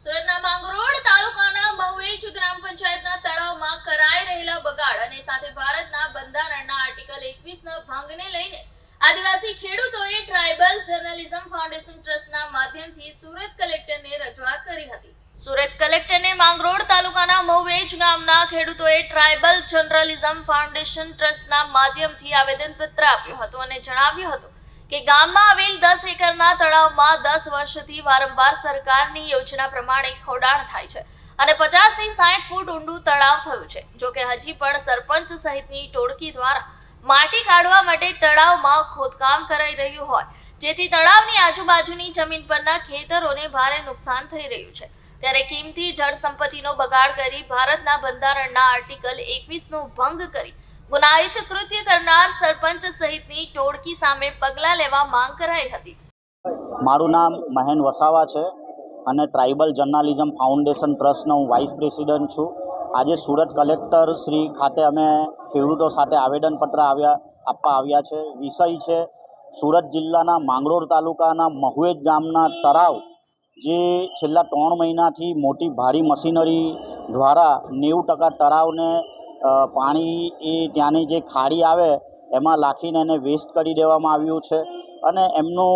સુરતના માંગરોળ તાલુકાના મહુએજ ગ્રામ પંચાયતના તળાવમાં કરાઈ રહેલા બગાડ અને સાથે ભારતના બંધારણના આર્ટિકલ એકવીસના ભંગને લઈને આદિવાસી ખેડૂતોએ ટ્રાઇબલ જર્નલિઝમ ફાઉન્ડેશન ટ્રસ્ટના માધ્યમથી સુરત કલેક્ટરને રજૂઆત કરી હતી. સુરત કલેક્ટરને માંગરોળ તાલુકાના મહુવેજ ગામના ખેડૂતોએ ટ્રાઇબલ જર્નલિઝમ ફાઉન્ડેશન ટ્રસ્ટના માધ્યમથી આવેદનપત્ર આપ્યું હતું અને જણાવ્યું હતું કે ગામમાં આવેલ દસ એકરના તળાવમાં દસ વર્ષથી વારંવાર સરકારની યોજના પ્રમાણે ખોડાણ થાય છે અને પચાસથી સાઠ ફૂટ ઊંડું તળાવ થયું છે. જોકે હજી પણ સરપંચ સહિતની ટોળકી દ્વારા માટી કાઢવા માટે તળાવમાં ખોદકામ કરાઈ રહ્યું હોય. જેથી તળાવની આજુબાજુની જમીન પરના ખેતરોને ભારે નુકસાન થઈ રહ્યું છે. ત્યારે કિંમતી જળ સંપત્તિનો બગાડ કરી ભારતના બંધારણના આર્ટિકલ એકવીસનો ભંગ કરી ગુનાહિત કૃત્ય કરનાર સરપંચ સહિતની ટોળકી સામે પગલાં લેવા માંગ કરાઈ હતી. મારું નામ મહેન વસાવા છે અને ટ્રાઇબલ જર્નાલિઝમ ફાઉન્ડેશન ટ્રસ્ટનો હું વાઇસ પ્રેસિડન્ટ છું. આજે સુરત કલેક્ટર શ્રી ખાતે અમે ખેડૂતો સાથે આવેદનપત્ર આવ્યા, આપવા આવ્યા છે. વિષય છે સુરત જિલ્લાના માંગરોળ તાલુકાના મહુએજ ગામના તળાવ, જે છેલ્લા ત્રણ મહિનાથી મોટી ભારી મશીનરી દ્વારા નેવું ટકા તળાવને પાણી એ ત્યાંની જે ખાડી આવે, એમાં લાખીને એને વેસ્ટ કરી દેવામાં આવ્યું છે. અને એમનું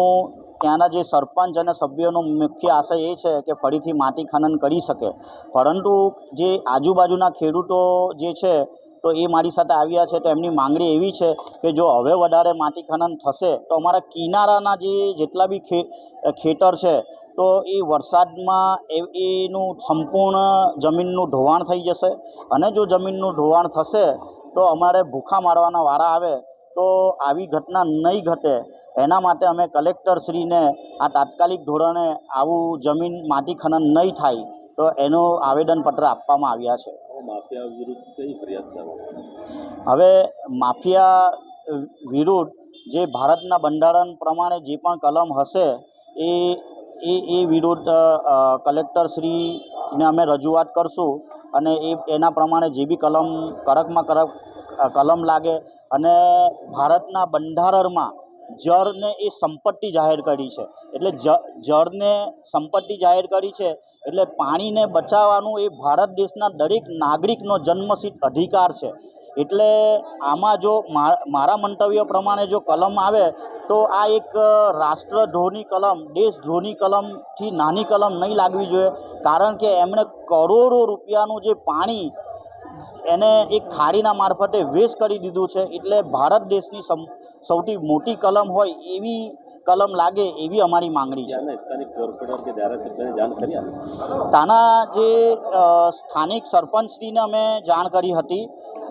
ત્યાંના જે સરપંચ અને સભ્યોનો મુખ્ય આશય એ છે કે ફરીથી માટી ખનન કરી શકે. પરંતુ જે આજુબાજુના ખેડૂતો જે છે, તો એ મારી સાથે આવ્યા છે, તો એમની માંગણી એવી છે કે જો હવે વધારે માટી ખનન થશે, તો અમારા કિનારાના જે જેટલા બી ખેતર છે, તો એ વરસાદમાં એ, એનું સંપૂર્ણ જમીનનું ધોવાણ થઈ જશે. અને જો જમીનનું ધોવાણ થશે, તો અમારે ભૂખા મારવાના વારા આવે, તો આવી ઘટના નહીં ઘટે. એના માટે અમે કલેક્ટરશ્રીને આ તાત્કાલિક ધોરણે આવું જમીન માટી ખનન નહીં થાય તો એનું આવેદનપત્ર આપવામાં આવ્યા છે. માફિયા વિરુદ્ધ કઈ ફરિયાદ હવે માફિયા વિરુદ્ધ જે ભારતના બંધારણ પ્રમાણે જે પણ કલમ હશે એ એ એ વિરુદ્ધ કલેક્ટરશ્રીને અમે રજૂઆત કરશું અને એ એના પ્રમાણે જે બી કલમ કડકમાં કડક કલમ લાગે અને ભારતના બંધારણમાં જળને એ સંપત્તિ જાહેર કરી છે. એટલે જળને સંપત્તિ જાહેર કરી છે એટલે પાણીને બચાવવાનું એ ભારત દેશના દરેક નાગરિકનો જન્મસિદ્ધ અધિકાર છે. એટલે આમાં જો મારા મંતવ્ય પ્રમાણે જો કલમ આવે, તો આ એક રાષ્ટ્રદ્રોહની કલમ દેશદ્રોહની કલમથી નાની કલમ નહીં લાગવી જોઈએ. કારણ કે એમણે કરોડો રૂપિયાનું જે પાણી એને એક ખાડીના મારફતે વેસ્ટ કરી દીધું છે. એટલે ભારત દેશની સૌથી મોટી કલમ હોય એવી કલમ લાગે એવી અમારી માંગણી છે. ત્યાંના જે સ્થાનિક સરપંચશ્રીને અમે જાણ કરી હતી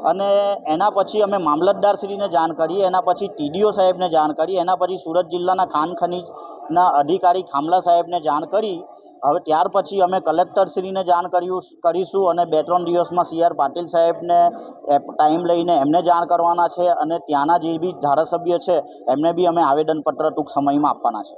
અને એના પછી અમે મામલતદારશ્રીને જાણ કરી એના પછી ટીડીઓ સાહેબને જાણ કરી એના પછી સુરત જિલ્લાના ખાન ખનીજના અધિકારી ખામલા સાહેબને જાણ કરી હવે ત્યાર પછી અમે કલેક્ટરશ્રીને જાણ કર્યું કરીશું અને બે ત્રણ દિવસમાં સી આર પાટીલ સાહેબને ટાઈમ લઈને એમને જાણ કરવાના છે અને ત્યાંના જે બી ધારાસભ્ય છે એમને બી અમે આવેદનપત્ર ટૂંક સમયમાં આપવાના છે.